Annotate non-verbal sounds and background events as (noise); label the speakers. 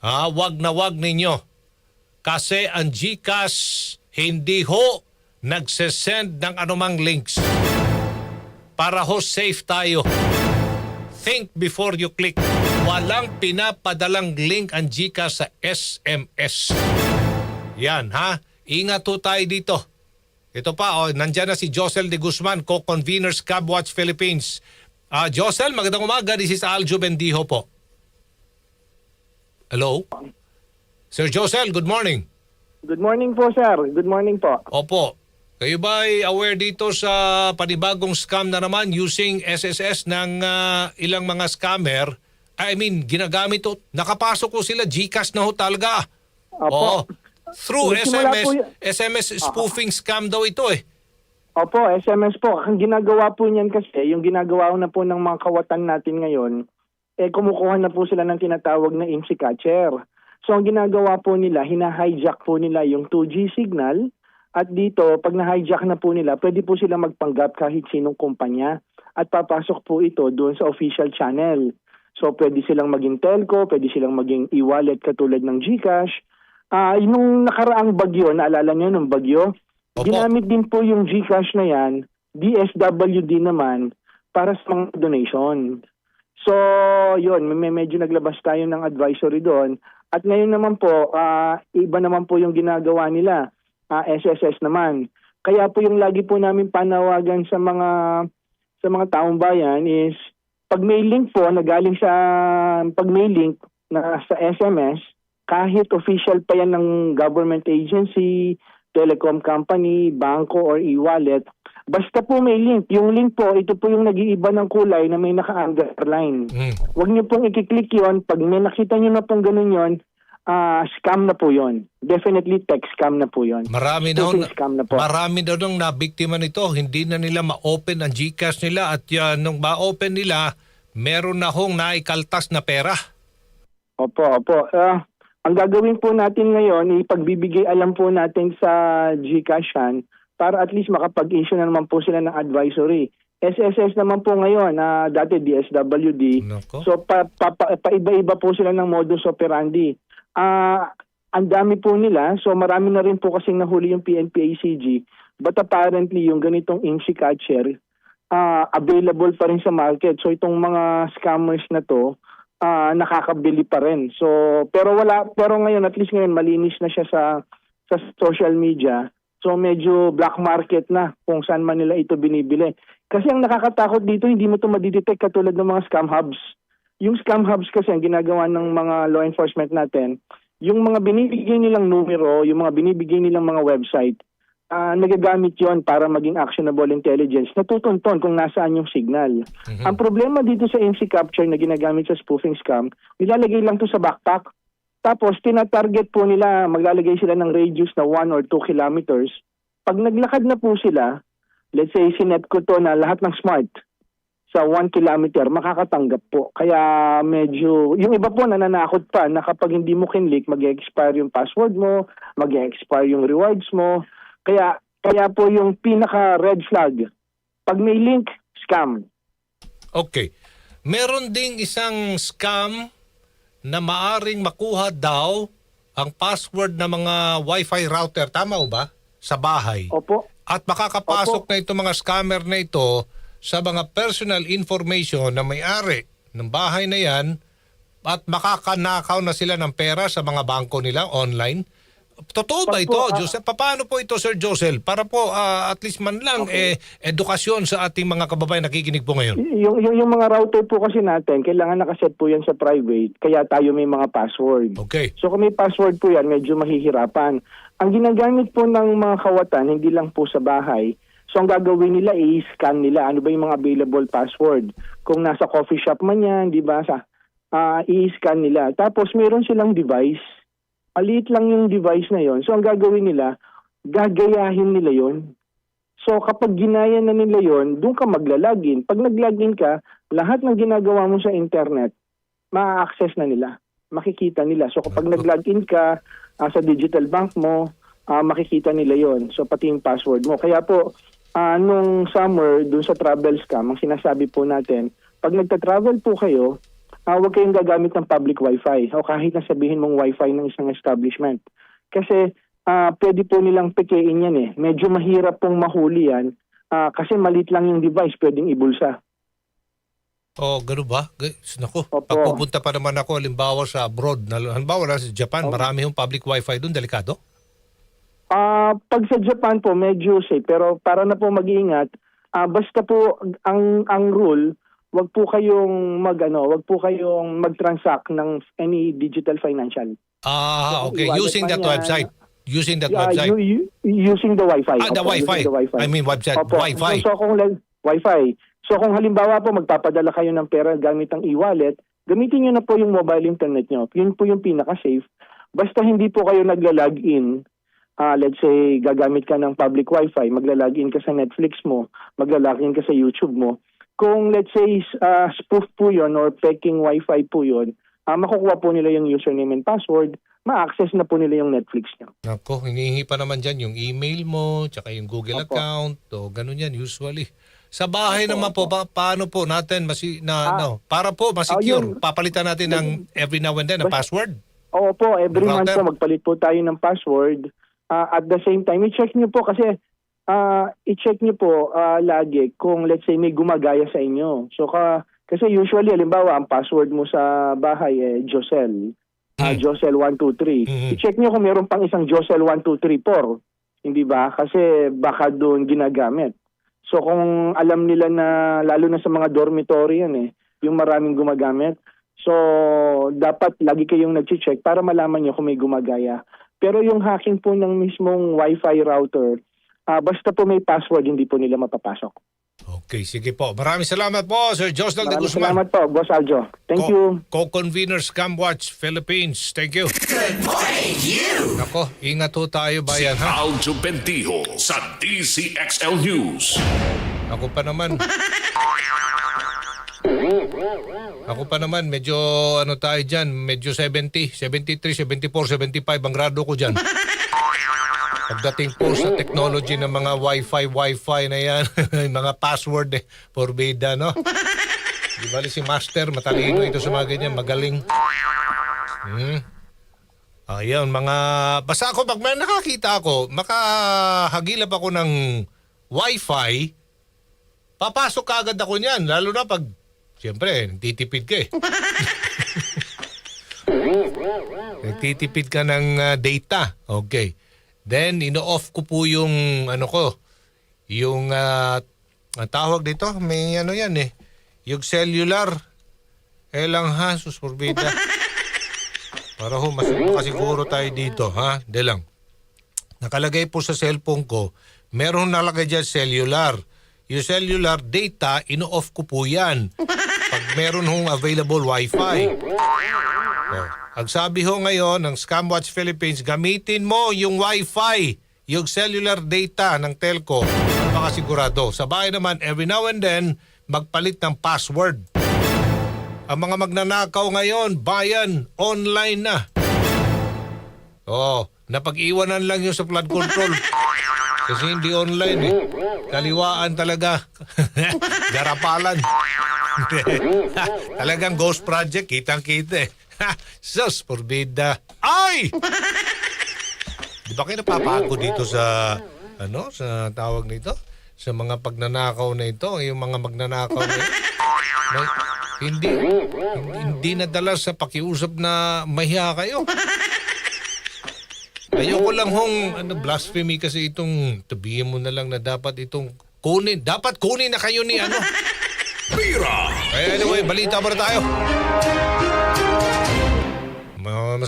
Speaker 1: Ah, wag na wag ninyo. Kasi ang GCash hindi ho nagsesend ng anumang links. Para ho safe tayo. Think before you click. Walang pinapadalang link ang GCash sa SMS. Yan ha. Ingat ho tayo dito. Ito pa, oh, nandyan na si Josel de Guzman, co-convener Scabwatch Philippines. Ah, Josel, magandang umaga. This is Aljo Bendijo po. Hello? Sir Josel, good morning.
Speaker 2: Good morning po, sir. Good morning po.
Speaker 1: Opo. Kayo ba ay aware dito sa panibagong scam na naman using SSS ng ah, ilang mga scammer? I mean, ginagamit to. Nakapasok ko sila, Gcash na ho talaga.
Speaker 2: Opo.
Speaker 1: Oo. Through
Speaker 2: Nagsimula
Speaker 1: SMS,
Speaker 2: po y-
Speaker 1: SMS spoofing scam daw ito eh.
Speaker 2: Opo, SMS po. Ang ginagawa po niyan kasi, yung ginagawa na po ng mga kawatan natin ngayon, eh kumukuha na po sila ng tinatawag na IMSI catcher. So ang ginagawa po nila, hina-hijack po nila yung 2G signal at dito, pag na-hijack na po nila, pwede po sila magpanggap kahit sinong kumpanya at papasok po ito doon sa official channel. So pwede silang maging telco, pwede silang maging e-wallet katulad ng GCash. Ah, yung nakaraang bagyo, naalala niyo nung bagyo,
Speaker 1: Opo.
Speaker 2: Ginamit din po yung GCash na yan, DSWD naman, para sa mga donation. So, yun, may medyo naglabas tayo ng advisory doon. At ngayon naman po, ah, iba naman po yung ginagawa nila, ah, SSS naman. Kaya po yung lagi po namin panawagan sa mga sa mga taong bayan is pag may link po na galing sa pag may link na sa SMS, kahit official pa yan ng government agency, telecom company, bangko or e-wallet, basta po may link. Yung link po, ito po yung nag-iiba ng kulay na may naka-underline.
Speaker 1: Mm.
Speaker 2: Huwag niyo pong i-click yon. Pag may nakita niyo na pong ganun yon, ah, scam na po yon. Definitely text scam na po yon.
Speaker 1: Marami
Speaker 2: Spoofing scam na po.
Speaker 1: marami na nung nabiktima nito. Hindi na nila ma-open ang Gcash nila at yan, nung ma-open nila, meron na hong naikaltas na pera.
Speaker 2: Opo, opo. Ah, ang gagawin po natin ngayon, ipagbibigay alam po natin sa GCash yan para at least makapag-issue na naman po sila ng advisory. SSS naman po ngayon, na dati DSWD.
Speaker 1: Nako.
Speaker 2: So pa, pa, pa, paiba-iba po sila ng modus operandi. Ah, ang dami po nila. So marami na rin po kasing nahuli yung PNP-ACG. But apparently yung ganitong IMSI catcher ah, available pa rin sa market. So itong mga scammers na to ah, nakakabili pa rin. So pero wala pero ngayon at least ngayon malinis na siya sa sa social media. So medyo black market na kung saan man nila ito binibili. Kasi ang nakakatakot dito, hindi mo ito madidetect katulad ng mga scam hubs. Yung scam hubs kasi ang ginagawa ng mga law enforcement natin, yung mga binibigay nilang numero, yung mga binibigay nilang mga website, ah nagagamit yon para maging actionable intelligence na tutunton kung nasaan yung signal. Ang problema dito sa MC capture na ginagamit sa spoofing scam, nilalagay lang to sa backpack. Tapos tinatarget po nila, maglalagay sila ng radius na 1 or 2 kilometers. Pag naglakad na po sila, let's say sinet ko to na lahat ng smart sa 1 kilometer, makakatanggap po. Kaya medyo, yung iba po nananakot pa na kapag hindi mo kinlik, mag-expire yung password mo, mag-expire yung rewards mo. Kaya, kaya po yung pinaka red flag, pag may link, scam.
Speaker 1: Okay. Meron ding isang scam na maaring makuha daw ang password ng mga Wi-Fi router. Tama o ba? Sa bahay.
Speaker 2: Opo.
Speaker 1: At makakapasok na itong mga scammer na ito sa mga personal information na may-ari ng bahay na yan at makakanakaw na sila ng pera sa mga bangko nila online. Totoo ba ito,
Speaker 2: ah.
Speaker 1: Joseph? Paano po ito, Sir Joseph? Para po ah, at least man lang eh, edukasyon sa ating mga kababayan nakikinig po ngayon.
Speaker 2: Yung, yung, yung mga router po kasi natin, kailangan nakaset po yan sa private, kaya tayo may mga password.
Speaker 1: Okay.
Speaker 2: So kung may password po yan, medyo mahihirapan. Ang ginagamit po ng mga kawatan, hindi lang po sa bahay, so ang gagawin nila i-scan nila ano ba yung mga available password. Kung nasa coffee shop man yan, di ba, sa, ah, i-scan nila. Tapos meron silang device, maliit lang yung device na yon. So ang gagawin nila, gagayahin nila yon. So kapag ginaya na nila yon, doon ka maglalagin. Pag naglagin ka, lahat ng ginagawa mo sa internet, ma-access na nila. Makikita nila. So kapag nag-login ka ah, sa digital bank mo, ah, makikita nila yon. So pati yung password mo. Kaya po, ah, nung summer, dun sa travel scam, ang sinasabi po natin, pag nagta-travel po kayo, ah, huwag kayong gagamit ng public wifi o kahit na sabihin mong wifi ng isang establishment. Kasi ah, pwede po nilang pikein yan eh. Medyo mahirap pong mahuli yan ah, kasi malit lang yung device, pwedeng ibulsa.
Speaker 1: Oh, ganun ba? Naku,
Speaker 2: Opo.
Speaker 1: pag pupunta pa naman ako, halimbawa sa abroad, na, halimbawa na sa Japan,
Speaker 2: Opo.
Speaker 1: marami yung public wifi doon, delikado?
Speaker 2: Ah, pag sa Japan po medyo safe pero para na po mag-iingat, ah, basta po ang ang rule, wag po kayong mag ano, wag po kayong mag-transact ng any digital financial.
Speaker 1: Ah,
Speaker 2: So,
Speaker 1: okay. Using that
Speaker 2: niya.
Speaker 1: website. Using that
Speaker 2: Yeah,
Speaker 1: website.
Speaker 2: you- you- using the Wi-Fi.
Speaker 1: ah, the
Speaker 2: Opo,
Speaker 1: Wi-Fi.
Speaker 2: the Wi-Fi.
Speaker 1: I mean website.
Speaker 2: Opo.
Speaker 1: Wi-Fi.
Speaker 2: So, so kung Wi-Fi. So kung halimbawa po magpapadala kayo ng pera gamit ang e-wallet, gamitin niyo na po yung mobile internet niyo. Yun po yung pinaka-safe. Basta hindi po kayo nagla-log in, ah, let's say gagamit ka ng public Wi-Fi, magla-log in ka sa Netflix mo, magla-log in ka sa YouTube mo. Kung let's say ah, spoof po yun or peking Wi-Fi po yun, ah, makukuha po nila yung username and password, ma-access na po nila yung Netflix niyo.
Speaker 1: Nako, hinihingi pa naman dyan yung email mo, tsaka yung Google
Speaker 2: Opo.
Speaker 1: account, o ganun yan usually. Sa bahay
Speaker 2: Opo,
Speaker 1: naman po, pa, paano po natin masi, na,
Speaker 2: Ah.
Speaker 1: no, para po masecure,
Speaker 2: yun.
Speaker 1: papalitan natin ng every now and then ang
Speaker 2: Basta-
Speaker 1: password.
Speaker 2: Oo po, every month po magpalit po tayo ng password. Ah, at the same time, i-check niyo po kasi ah, i-check niyo po ah, lagi kung let's say may gumagaya sa inyo. So ka kasi usually halimbawa ang password mo sa bahay eh Josel.
Speaker 1: Hmm.
Speaker 2: Josel 123.
Speaker 1: Mhm.
Speaker 2: I-check niyo kung meron pang isang Josel 1234. Hindi ba? Kasi baka doon ginagamit. So kung alam nila na lalo na sa mga dormitory yan eh, yung maraming gumagamit. So dapat lagi kayong nag-check para malaman nyo kung may gumagaya. Pero yung hacking po ng mismong Wi-Fi router, ah, basta po may password, hindi po nila mapapasok.
Speaker 1: Okay, sige po. Maraming salamat po, Sir Josdal de
Speaker 2: Maraming
Speaker 1: Guzman.
Speaker 2: salamat po, Boss Aljo. Thank
Speaker 1: Co-
Speaker 2: you.
Speaker 1: Co-convener Scamwatch Philippines. Thank you. Nako, ingat ho tayo bayan ha.
Speaker 3: Aljo Bendijo sa DCXL News.
Speaker 1: Ako pa naman. Ako pa naman, medyo ano tayo dyan, medyo 70, 73, 74, 75 ang grado ko dyan. Pagdating po sa technology ng mga wifi, wifi na yan, (laughs) mga password eh, forbida, no? Di bali si Master, matalino ito sa mga ganyan, magaling. Hmm. Ayun, mga... Basta ako, pag may nakakita ako, makahagilap ako ng wifi, papasok ka agad ako niyan. Lalo na pag, siyempre, titipid ka eh. (laughs) Nagtitipid ka ng ah, data. Okay. Then, ino-off ko po yung, ano ko, yung, ah, ang tawag dito, may ano yan eh, yung cellular. Eh lang ha, susurbida. (laughs) Para ho, mas makasiguro tayo dito, ha? De lang. Nakalagay po sa cellphone ko, meron nalagay dyan cellular. Yung cellular data, ino-off ko po yan. (laughs) Pag meron hong available wifi. (laughs) Oh. Ang sabi ho ngayon ng Scamwatch Philippines, gamitin mo yung wifi, yung cellular data ng telco. Makasigurado. Sa bahay naman, every now and then, magpalit ng password. Ang mga magnanakaw ngayon, bayan, online na. Oh, napag-iwanan lang yung sa flood control. (laughs) Kasi hindi online eh. Kaliwaan talaga. (laughs) Garapalan. (laughs) Talagang ghost project, kitang-kita eh. (laughs) Sus, porbida. Ay! (laughs) Di ba kayo napapagod dito sa, ano, sa tawag nito? Sa mga pagnanakaw na ito, yung mga magnanakaw na ito. Hindi, hindi, nadala sa pakiusap na mahiya kayo. Ayoko lang hong ano, blasphemy kasi itong tabihin mo na lang na dapat itong kunin. Dapat kunin na kayo ni ano.
Speaker 3: Bira!
Speaker 1: Eh, anyway, balita pa na tayo. Well,